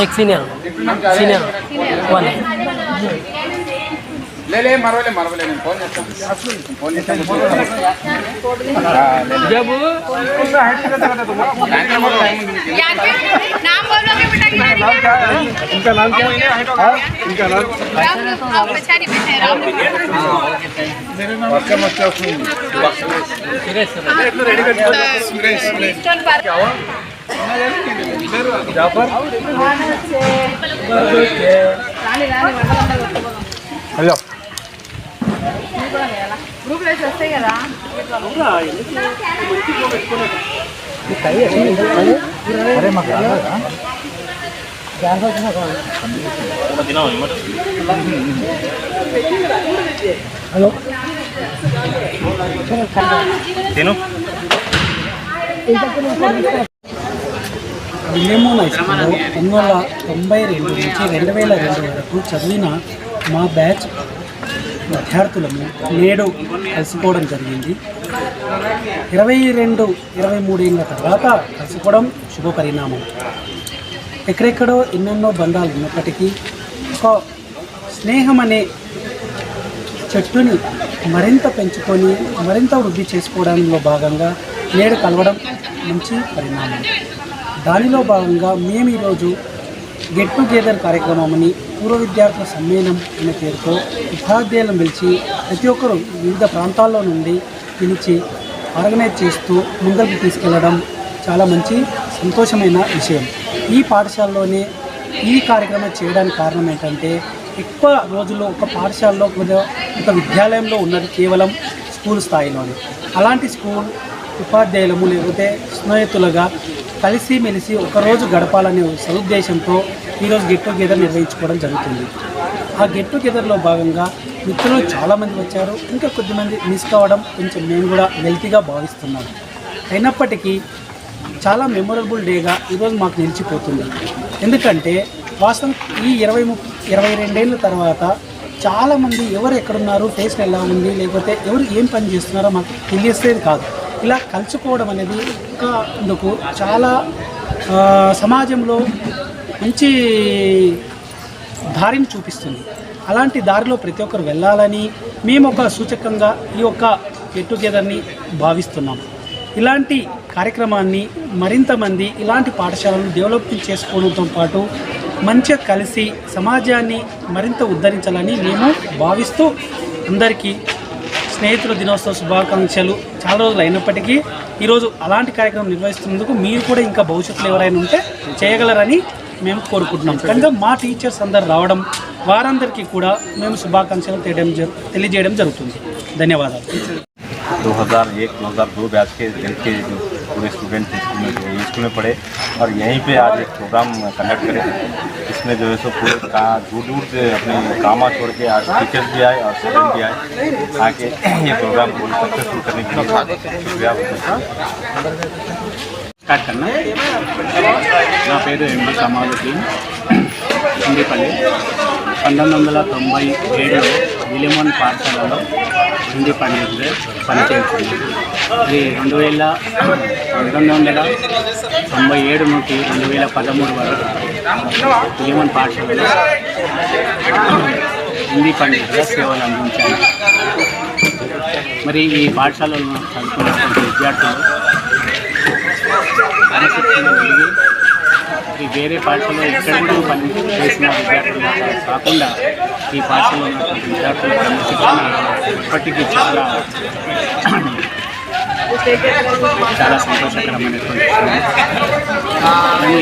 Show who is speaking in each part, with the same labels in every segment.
Speaker 1: एक senior. Senior. One
Speaker 2: లేలే మరవలే మరవలే నేను ఫోన్ చేస్తాను ఫోన్ చేస్తాను
Speaker 3: జబు इनका नाम
Speaker 2: क्या है इनका नाम
Speaker 3: आपका नाम
Speaker 2: सुरेश
Speaker 3: सुरेश सुरेश क्या
Speaker 2: हुआ
Speaker 3: हेलो గ్రూప్లో వస్తాయి కదా?
Speaker 1: హలో? తిను. విలియమో నైస్లో తొంభై రెండు నుంచి రెండు వేల రెండు వరకు చదివిన మా బ్యాచ్ విద్యార్థులము నేడు కలుసుకోవడం జరిగింది. ఇరవై రెండు ఇరవై మూడేళ్ళ తర్వాత కలుసుకోవడం శుభ పరిణామం. ఎక్కడెక్కడో ఎన్నెన్నో బంధాలు ఉన్నప్పటికీ ఒక స్నేహం అనే చెట్టుని మరింత పెంచుకొని మరింత వృద్ధి చేసుకోవడంలో భాగంగా నేడు కలవడం మంచి పరిణామం. దానిలో భాగంగా మేము ఈరోజు గెట్ టుగెదర్ కార్యక్రమమని పూర్వ విద్యార్థుల సమ్మేళనం అనే పేరుతో ఉపాధ్యాయులను పిలిచి ప్రతి ఒక్కరు వివిధ ప్రాంతాల్లో నుండి పిలిచి ఆర్గనైజ్ చేస్తూ ముందరికి తీసుకెళ్ళడం చాలా మంచి సంతోషమైన విషయం. ఈ పాఠశాలలోనే ఈ కార్యక్రమం చేయడానికి కారణం ఏంటంటే ఎక్కువ రోజుల్లో ఒక పాఠశాలలో ఒక విద్యాలయంలో ఉన్నది కేవలం స్కూల్ స్థాయిలోనే. అలాంటి స్కూల్ ఉపాధ్యాయులము లేకపోతే స్నేహితులుగా కలిసి మెలిసి ఒకరోజు గడపాలనే సదుద్దేశంతో ఈరోజు గెట్ టుగెదర్ నిర్వహించుకోవడం జరుగుతుంది. ఆ గెట్ టుగెదర్లో భాగంగా మిత్రులు చాలామంది వచ్చారు. ఇంకా కొద్దిమంది మిస్ కావడం కొంచెం నేను కూడా వెల్తీగా భావిస్తున్నాను అయినప్పటికీ చాలా మెమొరబుల్ డేగా ఈరోజు మాకు నిలిచిపోతుంది. ఎందుకంటే వాస్తవం ఈ ఇరవై ము ఇరవై రెండేళ్ళ తర్వాత చాలామంది ఎవరు ఎక్కడున్నారు టేస్ట్ ఎలా ఉంది లేకపోతే ఎవరు ఏం పని చేస్తున్నారో మాకు తెలియసేది కాదు. ఇలా కలుసుకోవడం అనేది ఒక చాలా సమాజంలో మంచి దారిని చూపిస్తుంది. అలాంటి దారిలో ప్రతి ఒక్కరు వెళ్ళాలని మేము ఒక సూచకంగా ఈ యొక్క గెట్ టుగెదర్ని భావిస్తున్నాం. ఇలాంటి కార్యక్రమాన్ని మరింత మంది ఇలాంటి పాఠశాలను డెవలప్మెంట్ చేసుకోవడంతో పాటు మంచిగా కలిసి సమాజాన్ని మరింత ఉద్ధరించాలని మేము భావిస్తూ అందరికీ స్నేహితుల దినోత్సవ శుభాకాంక్షలు చాలా రోజులు అయినప్పటికీ ఈరోజు అలాంటి కార్యక్రమం నిర్వహిస్తున్నందుకు మీరు కూడా ఇంకా భవిష్యత్తులో ఎవరైనా ఉంటే చేయగలరని మేము కోరుకుంటున్నాం కనుక మా టీచర్స్ అందరు రావడం వారందరికీ కూడా మేము శుభాకాంక్షలు తెలియడం జరు తెలియజేయడం జరుగుతుంది ధన్యవాదాలు
Speaker 4: 2001 2002 बैच के टेंथ के जो पूरे स्टूडेंट स्कूल में ये स्कूल में पढ़े और यहीं पे आज एक प्रोग्राम कंडक्ट करे इसमें जो है सो पूरे का दूर दूर से अपने कामा छोड़ के आज टीचर्स भी आए और स्टूडेंट भी आए आके ये प्रोग्राम पूरी सक्सेसफुल करने के लिए शुक्रिया
Speaker 5: స్టార్ట్ కన్నా నా పేరు ఎండి కమాలుద్దీన్ హిందీపల్లి పంతొమ్మిది వందల తొంభై ఏడులో విలిమోన్ పాఠశాలలో హిందీ పండితుడే పనిచేస్తుంది. ఇది రెండు వేల పంతొమ్మిది వందల తొంభై ఏడు నుండి రెండు వేల పదమూడు వరకు విలిమోన్ పాఠశాలలో హిందీ పండితుగా సేవలు అందించాను మరి ఈ పాఠశాలలో చదువుకున్నటువంటి విద్యార్థులు క్రమశిక్షణ ఈ వేరే పాఠశాలలో ఎక్కడ కూడా పని చేసిన విద్యార్థులు కాకుండా ఈ పాఠశాలలో ఉన్నటువంటి విద్యార్థుల క్రమశిక్షణ ఇప్పటికీ చాలా చాలా సంతోషకరమైనటువంటి విషయం.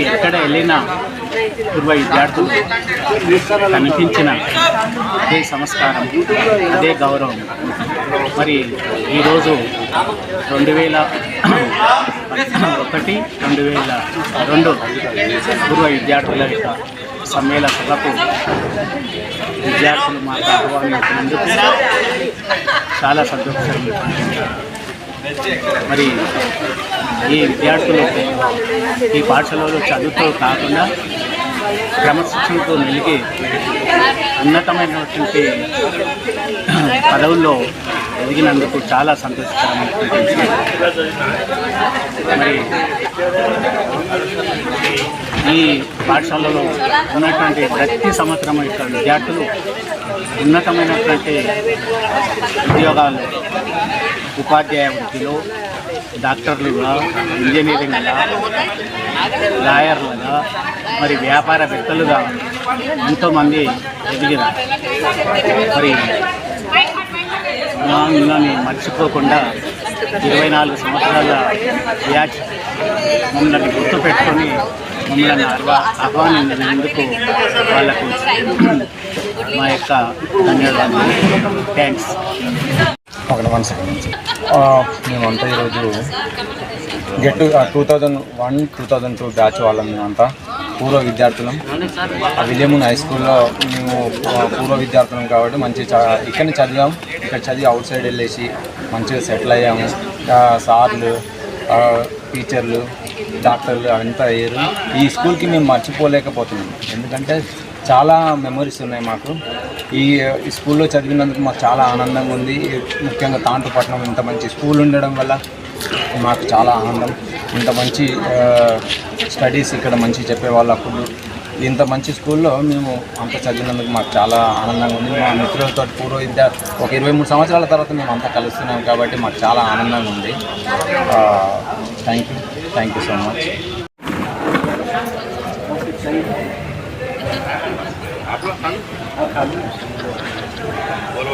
Speaker 5: ఎక్కడ వెళ్ళినా పూర్వ విద్యార్థులు కనిపించిన అదే సంస్కారం అదే గౌరవం మరి ఈరోజు రెండు వేల ఒకటి రెండు వేల రెండు పూర్వ విద్యార్థుల యొక్క సమ్మేళన సభకు విద్యార్థులు మాకు ఆహ్వానించినందుకు చాలా సంతోషం మరి ఈ విద్యార్థులు ఈ పాఠశాలలో చదువుతో కాకుండా క్రమశిక్షణతో మెలిగి ఉన్నతమైనటువంటి పదవుల్లో ఎదిగినందుకు చాలా సంతోషకరమైనటువంటి విషయం. మరి ఈ పాఠశాలలో ఉన్నటువంటి ప్రతి సంవత్సరం ఇక్కడ విద్యార్థులు ఉన్నతమైనటువంటి ఉద్యోగాలు ఉపాధ్యాయ వృత్తిలో డాక్టర్లుగా ఇంజనీరింగ్గా లాయర్లుగా మరి వ్యాపారవేత్తలుగా ఎంతోమంది ఎదిగినారు మరి మిమ్మల్ని మర్చిపోకుండా ఇరవై నాలుగు సంవత్సరాల బ్యాచ్ మమ్మల్ని గుర్తుపెట్టుకొని మమ్మల్ని ఆహ్వానించినందుకు వాళ్ళకు మా యొక్క ధన్యవాదాలు. థ్యాంక్స్
Speaker 2: ఒకటి వన్ సెకండ్. మేమంతా ఈరోజు get two thousand one two thousand two batch వాళ్ళం మేమంతా. పూర్వ విద్యార్థులం. ఆ విలియమున్ హై స్కూల్లో మేము పూర్వ విద్యార్థులం కాబట్టి మంచి ఇక్కడ ఇక్కడనే చదివాం. ఇక్కడ చదివి అవుట్ సైడ్ వెళ్ళేసి మంచిగా సెటిల్ అయ్యాము. సార్లు టీచర్లు డాక్టర్లు అవంతా అయ్యారు. ఈ స్కూల్కి మేము మర్చిపోలేకపోతున్నాం. ఎందుకంటే చాలా మెమరీస్ ఉన్నాయి మాకు. ఈ స్కూల్లో చదివినందుకు మాకు చాలా ఆనందంగా ఉంది. ముఖ్యంగా తాంటపట్నం ఇంత మంచి స్కూల్ ఉండడం వల్ల మాకు చాలా ఆనందం. ఇంత మంచి స్టడీస్ ఇక్కడ మంచి చెప్పేవాళ్ళు అప్పుడు ఇంత మంచి స్కూల్లో మేము అంత చదివినందుకు మాకు చాలా ఆనందంగా ఉంది. మా మిత్రులతో పూర్వ విద్య ఒక ఇరవై మూడు సంవత్సరాల తర్వాత మేము అంతా కలుస్తున్నాం కాబట్టి మాకు చాలా ఆనందంగా ఉంది. Thank you thank you so much
Speaker 4: बोलो